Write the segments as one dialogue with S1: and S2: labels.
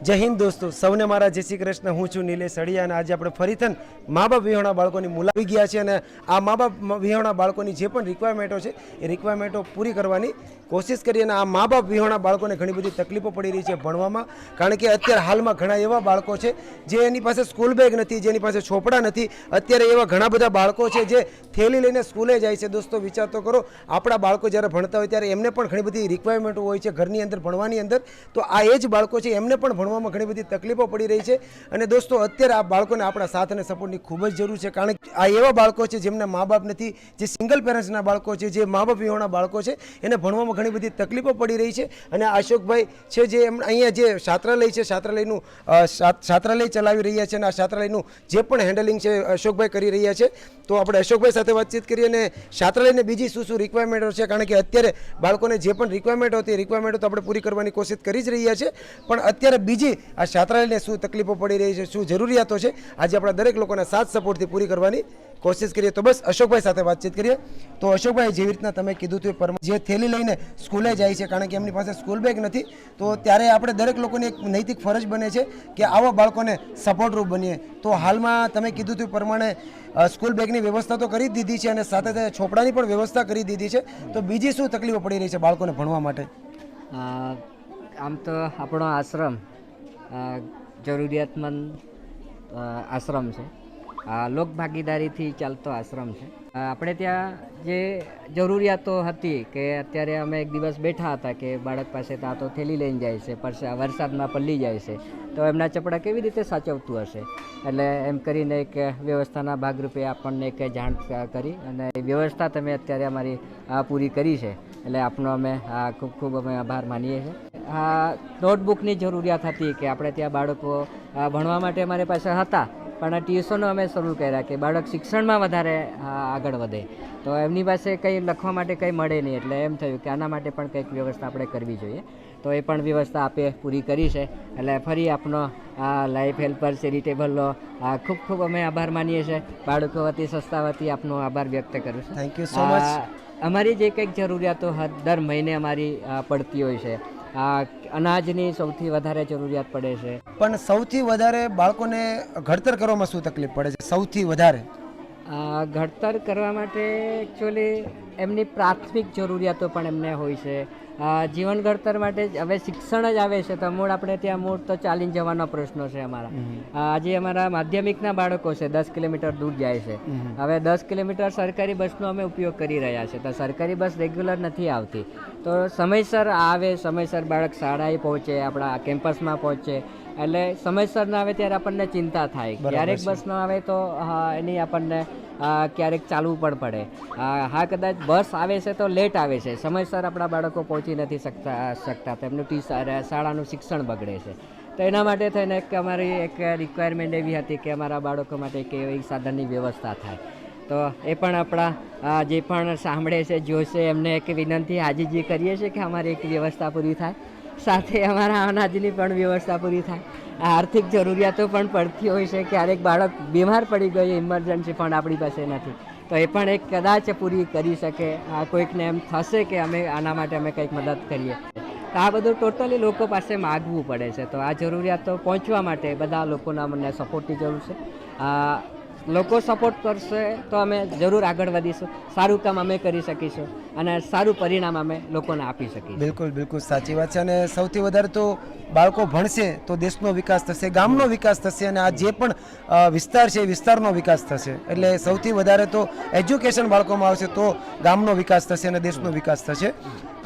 S1: જય હિન્દ દોસ્તો, સૌને મારા જય શ્રી કૃષ્ણ. હું છું નિલેશ અડિયા અને આજે આપણે ફરીથન મા બાપ વિહોણા બાળકોની મુલાવી ગયા છે અને આ મા બાપ વિહોણા બાળકોની જે પણ રિક્વાયરમેન્ટો છે, એ રિક્વાયરમેન્ટો પૂરી કરવાની કોશિશ કરી અને આ મા બાપ વિહોણા બાળકોને ઘણી બધી તકલીફો પડી રહી છે ભણવામાં, કારણ કે અત્યારે હાલમાં ઘણા એવા બાળકો છે જે એની પાસે સ્કૂલ બેગ નથી, જેની પાસે છોપડા નથી. અત્યારે એવા ઘણા બધા બાળકો છે જે થેલી લઈને સ્કૂલે જાય છે. દોસ્તો, વિચાર તો કરો, આપણા બાળકો જ્યારે ભણતા હોય ત્યારે એમને પણ ઘણી બધી રિક્વાયરમેન્ટો હોય છે ઘરની અંદર, ભણવાની અંદર. તો આ એ જ બાળકો છે, એમને પણ ભણવામાં ઘણી બધી તકલીફો પડી રહી છે. અને દોસ્તો, અત્યારે આ બાળકોને આપણા સાથ અને સપોર્ટની ખૂબ જ જરૂર છે. કારણ કે આ એવા બાળકો છે જેમના મા બાપ નથી, જે સિંગલ પેરેન્ટ્સના બાળકો છે, જે મા બાપ વિહોણા બાળકો છે. એને ભણવામાં ઘણી બધી તકલીફો પડી રહી છે. અને અશોકભાઈ છે જે અહીંયા જે છાત્રાલય છે છાત્રાલયનું છાત્રાલય ચલાવી રહ્યા છે અને આ છાત્રાલયનું જે પણ હેન્ડલિંગ છે અશોકભાઈ કરી રહ્યા છે. તો આપણે અશોકભાઈ સાથે વાતચીત કરીએ અને છાત્રાલયને બીજી શું શું રિક્વાયરમેન્ટો છે? કારણ કે અત્યારે બાળકોને જે પણ રિક્વાયરમેન્ટ હતી રિક્વાયરમેન્ટો તો આપણે પૂરી કરવાની કોશિશ કરી જ રહ્યા છે. પણ અત્યારે બીજી આ છાત્રાલયને શું તકલીફો પડી રહી છે, શું જરૂરિયાતો છે, આજે આપણા દરેક લોકોના સાથ સપોર્ટથી પૂરી કરવાની કોશિશ કરીએ. તો બસ અશોકભાઈ સાથે વાતચીત કરીએ. તો અશોકભાઈ, જેવી રીતના તમે કીધું હતું પરમ જે થેલી લઈને સ્કૂલે જાય છે, કારણ કે એમની પાસે સ્કૂલ બેગ નથી, તો ત્યારે આપણે દરેક લોકોની એક નૈતિક ફરજ બને છે કે આવા બાળકોને સપોર્ટરૂપ બનીએ. તો હાલમાં તમે કીધું હતું પ્રમાણે સ્કૂલ બેગની વ્યવસ્થા તો કરી દીધી છે અને સાથે સાથે છોપડાની પણ વ્યવસ્થા કરી દીધી છે. તો બીજી શું તકલીફો પડી રહી છે બાળકોને ભણવા માટે?
S2: આમ તો આપણો આશ્રમ જરૂરિયાતમંદ આશ્રમ છે. લોક ભાગીદારીથી ચાલતો આશ્રમ છે. આપણે ત્યાં જે જરૂરિયાતો હતી કે અત્યારે અમે એક દિવસ બેઠા હતા કે બાળક પાસે ત્યાં તો થેલી લઈને જાય છે, પરસા વરસાદમાં પલ્લી જાય છે, તો એમના ચપડા કેવી રીતે સાચવતું હશે? એટલે એમ કરીને એક વ્યવસ્થાના ભાગરૂપે આપણને એક જાણ કરી અને વ્યવસ્થા તમે અત્યારે અમારી પૂરી કરી છે. એટલે આપનો અમે આ ખૂબ ખૂબ અમે આભાર માનીએ છીએ. આ નોટબુકની જરૂરિયાત હતી કે આપણે ત્યાં બાળકો ભણવા માટે અમારી પાસે હતા પણ ટ્યુશનો અમે શરૂ કર્યા કે બાળક શિક્ષણમાં વધારે આગળ વધે. તો એમની પાસે કંઈ લખવા માટે કંઈ મળે નહીં એટલે એમ થયું કે આના માટે પણ કંઈક વ્યવસ્થા આપણે કરવી જોઈએ. તો એ પણ વ્યવસ્થા આપે પૂરી કરી છે. એટલે ફરી આપનો આ લાઈફ હેલ્પર ચેરિટેબલનો ખૂબ ખૂબ અમે આભાર માનીએ છીએ. બાળકો વતી સંસ્થા વતી આપનો આભાર વ્યક્ત કરું છું.
S1: થેન્ક યુ સો મચ
S2: આ અમારી જે કંઈક જરૂરિયાતો દર મહિને અમારી પડતી હોય છે. અનાજની સૌથી વધારે જરૂરિયાત પડે છે.
S1: પણ સૌથી વધારે બાળકોને ઘડતર કરવામાં શું તકલીફ પડે છે? સૌથી વધારે.
S2: ઘડતર કરવા માટે એકચ્યુઅલી એમની પ્રાથમિક જરૂરિયાતો પણ એમને હોય છે. જીવન ઘડતર માટે હવે શિક્ષણ જ આવે છે તો મૂળ આપણે ત્યાં મૂળ તો ચાલીને જવાનો પ્રશ્નો છે અમારા. આજે અમારા માધ્યમિકના બાળકો છે દસ કિલોમીટર દૂર જાય છે. હવે દસ કિલોમીટર સરકારી બસનો અમે ઉપયોગ કરી રહ્યા છે તો સરકારી બસ રેગ્યુલર નથી આવતી. તો સમયસર આવે સમયસર બાળક શાળાએ પહોંચે આપણા કેમ્પસમાં પહોંચે. એટલે સમયસર ના આવે ત્યારે આપણને ચિંતા થાય. ક્યારેક. બસ ન આવે તો એની આપણને ક્યારેક ચાલવું પણ પડે. હા કદાચ બસ આવે છે તો લેટ આવે છે. સમયસર આપણા બાળકો પહોંચી નથી શકતા શકતા. તેમનું ટી શાળાનું શિક્ષણ બગડે છે. તો એના માટે થઈને એક અમારી એક રિક્વાયરમેન્ટ એવી હતી કે અમારા બાળકો માટે એક એવી સાધનની વ્યવસ્થા થાય. તો એ પણ આપણા જે પણ સાંભળે છે જોશે એમને એક વિનંતી હાજીજી કરીએ છીએ કે અમારી એક વ્યવસ્થા પૂરી થાય. સાથે અમારા અનાજની પણ વ્યવસ્થા પૂરી થાય. આર્થિક જરૂરિયાતો પણ પડતી હોય છે, ક્યારેક બાળક બીમાર પડી ગયું ઇમરજન્સી પણ આપણી પાસે નથી. તો એ પણ એક કદાચ પૂરી કરી શકે, આ કોઈકને એમ થશે કે અમે આના માટે અમે કંઈક મદદ કરીએ. તો આ બધું ટોટલી લોકો પાસે માગવું પડે છે. તો આ જરૂરિયાતો પહોંચવા માટે બધા લોકોના મને સપોર્ટની જરૂર છે. લોકો સપોર્ટ કરશે તો અમે જરૂર આગળ વધીશું. સારું કામ અમે કરી શકીશું અને સારું પરિણામ અમે લોકોને આપી શકીશું.
S1: બિલકુલ બિલકુલ સાચી વાત છે અને સૌથી વધારે તો બાળકો ભણશે તો દેશનો વિકાસ થશે, ગામનો વિકાસ થશે અને આ જે પણ વિસ્તાર છે એ વિસ્તારનો વિકાસ થશે. એટલે સૌથી વધારે તો એજ્યુકેશન બાળકોમાં આવશે તો ગામનો વિકાસ થશે અને દેશનો વિકાસ થશે.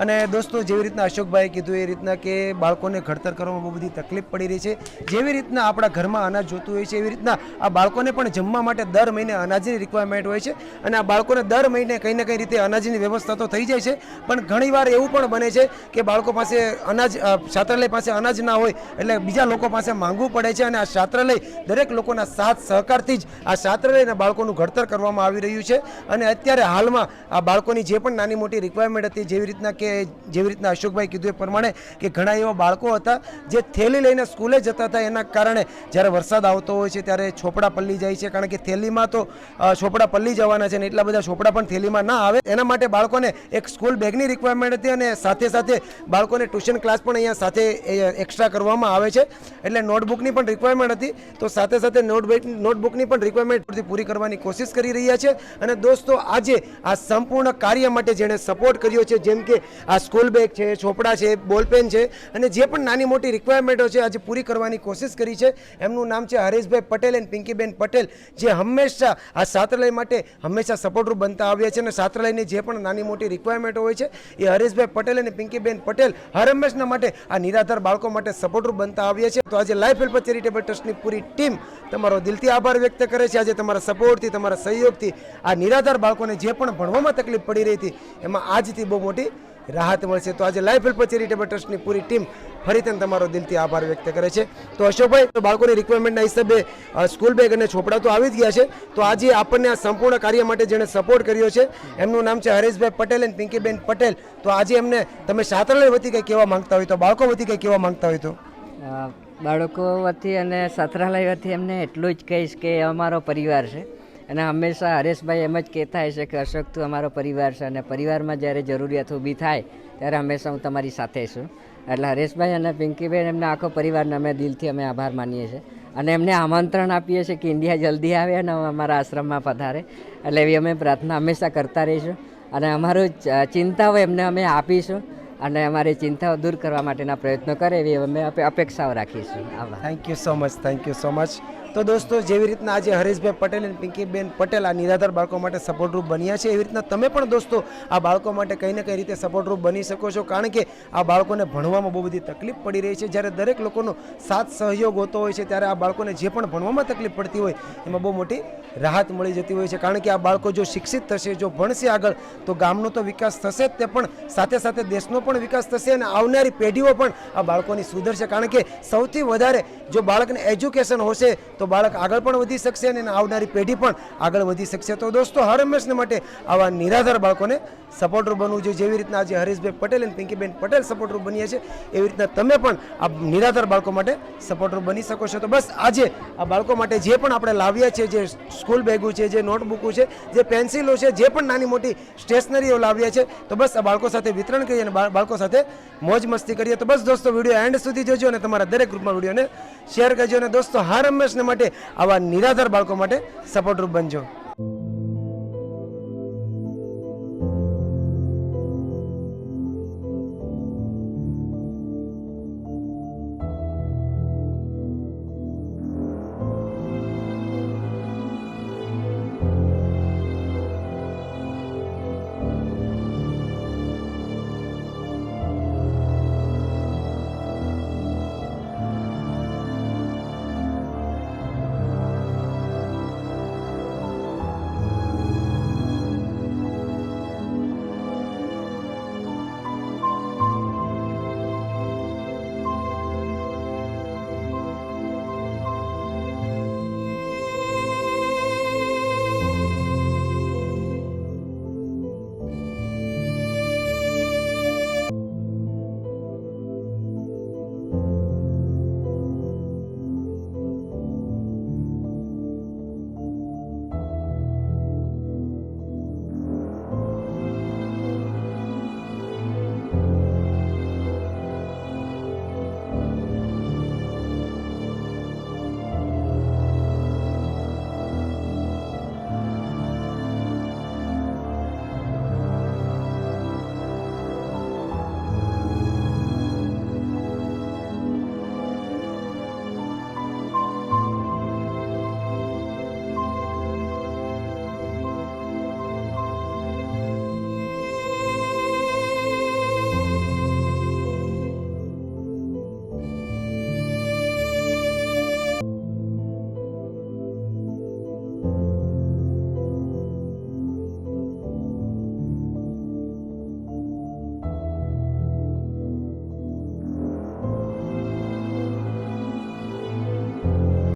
S1: અને દોસ્તો, જેવી રીતના અશોકભાઈએ કીધું એ રીતના કે બાળકોને ઘડતર કરવામાં બહુ બધી તકલીફ પડી રહી છે. જેવી રીતના આપણા ઘરમાં અનાજ જોતું હોય છે, એવી રીતના આ બાળકોને પણ જમવા માટે દર મહિને અનાજની રિક્વાયરમેન્ટ હોય છે અને આ બાળકોને દર મહિને કંઈ ને કંઈ રીતે અનાજની વ્યવસ્થા તો થઈ જાય છે, પણ ઘણીવાર એવું પણ બને છે કે બાળકો પાસે અનાજ છાત્રાલય પાસે અનાજ ના હોય એટલે બીજા લોકો પાસે માંગવું પડે છે અને આ છાત્રાલય દરેક લોકોના સાથ સહકારથી જ આ છાત્રાલયના બાળકોનું ઘડતર કરવામાં આવી રહ્યું છે અને અત્યારે હાલમાં આ બાળકોની જે પણ નાની મોટી રિક્વાયરમેન્ટ હતી જેવી રીતના કે જેવી રીતના અશોકભાઈ કીધું એ પ્રમાણે કે ઘણા એવા બાળકો હતા જે થેલી લઈને સ્કૂલે જતા હતા, એના કારણે જ્યારે વરસાદ આવતો હોય છે ત્યારે છોપડા પલ્લી જાય છે કારણ કે થેલીમાં તો છોપડા પલ્લી જવાના છે ને એટલા બધા છોપડા પણ થેલીમાં ના આવે. એના માટે બાળકોને એક સ્કૂલ બેગની રિક્વાયરમેન્ટ હતી અને સાથે સાથે બાળકોને ટ્યુશન ક્લાસ પણ અહીંયા સાથે એક્સ્ટ્રા કરવામાં આવે છે. એટલે નોટબુકની પણ રિક્વાયરમેન્ટ હતી. તો સાથે સાથે નોટબુક નોટબુકની પણ રિક્વાયરમેન્ટ પૂરી કરવાની કોશિશ કરી રહ્યા છે. અને દોસ્તો, આજે આ સંપૂર્ણ કાર્ય માટે જેણે સપોર્ટ કર્યો છે, જેમ કે આ સ્કૂલ બેગ છે ચોપડા છે બોલપેન છે, અને જે પણ નાની મોટી રિક્વાયરમેન્ટો છે, આજે પૂરી કરવાની કોશિશ કરી છે. એમનું નામ છે હરેશભાઈ પટેલ એન્ડ પિંકીબેન પટેલ. જે હંમેશા આ છાત્રાલય માટે હંમેશા સપોર્ટરૂપ બનતા આવ્યા છે અને છાત્રાલયની જે પણ નાની મોટી રિક્વાયરમેન્ટ હોય છે, એ હરેશભાઈ પટેલ અને પિંકીબેન પટેલ હર હંમેશના માટે આ નિરાધાર બાળકો માટે સપોર્ટરૂપ બનતા આવ્યા છે. તો આજે લાઈફ હેલ્પ ચેરિટેબલ ટ્રસ્ટની પૂરી ટીમ તમારો દિલથી આભાર વ્યક્ત કરે છે. આજે તમારા સપોર્ટથી, તમારા સહયોગથી આ નિરાધાર બાળકોને જે પણ ભણવામાં તકલીફ પડી રહી હતી, એમાં આજથી બહુ મોટી રાહત મળશે. તો આજે લાઈફ હેલ્પ ચેરિટેબલ ટ્રસ્ટની પૂરી ટીમ ફરીથી તમારો દિલથી આભાર વ્યક્ત કરે છે. તો અશોકભાઈ બાળકોની રિક્વાયરમેન્ટના હિસાબે સ્કૂલ બેગ અને છોપડા તો આવી જ ગયા છે. તો આજે આપણને આ સંપૂર્ણ કાર્ય માટે જેણે સપોર્ટ કર્યો છે, એમનું નામ છે હરેશભાઈ પટેલ અને પિંકીબેન પટેલ. તો આજે એમને તમે છાત્રાલય વતી કંઈ કહેવા માંગતા હોય તો, બાળકો વતી કંઈ કહેવા માંગતા હોય તો?
S2: બાળકો વતી અને છાત્રાલય વતી એમને એટલું જ કહીશ કે અમારો પરિવાર છે. અને હંમેશા હરેશભાઈ એમ જ કહેતા હશે કે અશોક, તું અમારો પરિવાર છે અને પરિવારમાં જ્યારે જરૂરિયાત ઊભી થાય, ત્યારે હંમેશા હું તમારી સાથે છું. એટલે હરેશભાઈ અને પિંકીબેન એમના આખો પરિવારને અમે દિલથી અમે આભાર માનીએ છીએ. અને એમને આમંત્રણ આપીએ છીએ કે ઇન્ડિયા જલ્દી આવે અને અમારા આશ્રમમાં પધારે. એટલે એવી અમે પ્રાર્થના હંમેશા કરતા રહીશું. અને અમારું ચિંતાઓ એમને અમે આપીશું. અને અમારી ચિંતાઓ દૂર કરવા માટેના પ્રયત્નો કરે એવી અમે અપે- અપેક્ષાઓ રાખીશું. આભાર.
S1: Thank you so much thank you so much તો દોસ્તો, જેવી રીતના આજે હરેશભાઈ પટેલ અને પિંકીબેન પટેલ આ નિરાધાર બાળકો માટે સપોર્ટરૂપ બન્યા છે. એવી રીતના તમે પણ દોસ્તો આ બાળકો માટે કંઈ ને કઈ રીતે સપોર્ટરૂપ બની શકો છો? કારણ કે આ બાળકોને ભણવામાં બહુ બધી તકલીફ પડી રહી છે. જ્યારે દરેક લોકોનો સાથ સહયોગ હોતો હોય છે, ત્યારે આ બાળકોને જે પણ ભણવામાં તકલીફ પડતી હોય, એમાં બહુ મોટી રાહત મળી જતી હોય છે. કારણ કે આ બાળકો જો શિક્ષિત થશે, જો ભણશે આગળ, તો ગામનો તો વિકાસ થશે જ તે પણ સાથે સાથે દેશનો પણ વિકાસ થશે અને આવનારી પેઢીઓ પણ આ બાળકોની સુધરશે. કારણ કે સૌથી વધારે જો બાળકને એજ્યુકેશન હશે, તો બાળક આગળ પણ વધી શકશે અને આવનારી પેઢી પણ આગળ વધી શકશે. તો દોસ્તો, હર હંમેશને માટે આવા નિરાધાર બાળકોને સપોર્ટર બનવું જોઈએ. જેવી રીતના આજે હરીશભાઈ પટેલ અને પિંકીબેન પટેલ સપોર્ટર બન્યા છે, એવી રીતના તમે પણ આ નિરાધાર બાળકો માટે સપોર્ટર બની શકો છો. તો બસ આજે આ બાળકો માટે જે પણ આપણે લાવ્યા છે, જે સ્કૂલ બેગો છે, જે નોટબુકો છે, જે પેન્સિલો છે, જે પણ નાની મોટી સ્ટેશનરીઓ લાવ્યા છે, તો બસ આ બાળકો સાથે વિતરણ કરીએ અને બાળકો સાથે મોજ મસ્તી કરીએ. તો બસ દોસ્તો, વીડિયો એન્ડ સુધી જોજો અને તમારા દરેક ગ્રુપમાં વિડીયોને શેર કરજો. અને દોસ્તો, હર હંમેશને માટે આવા નિરાધાર બાળકો માટે સપોર્ટરૂપ બનજો.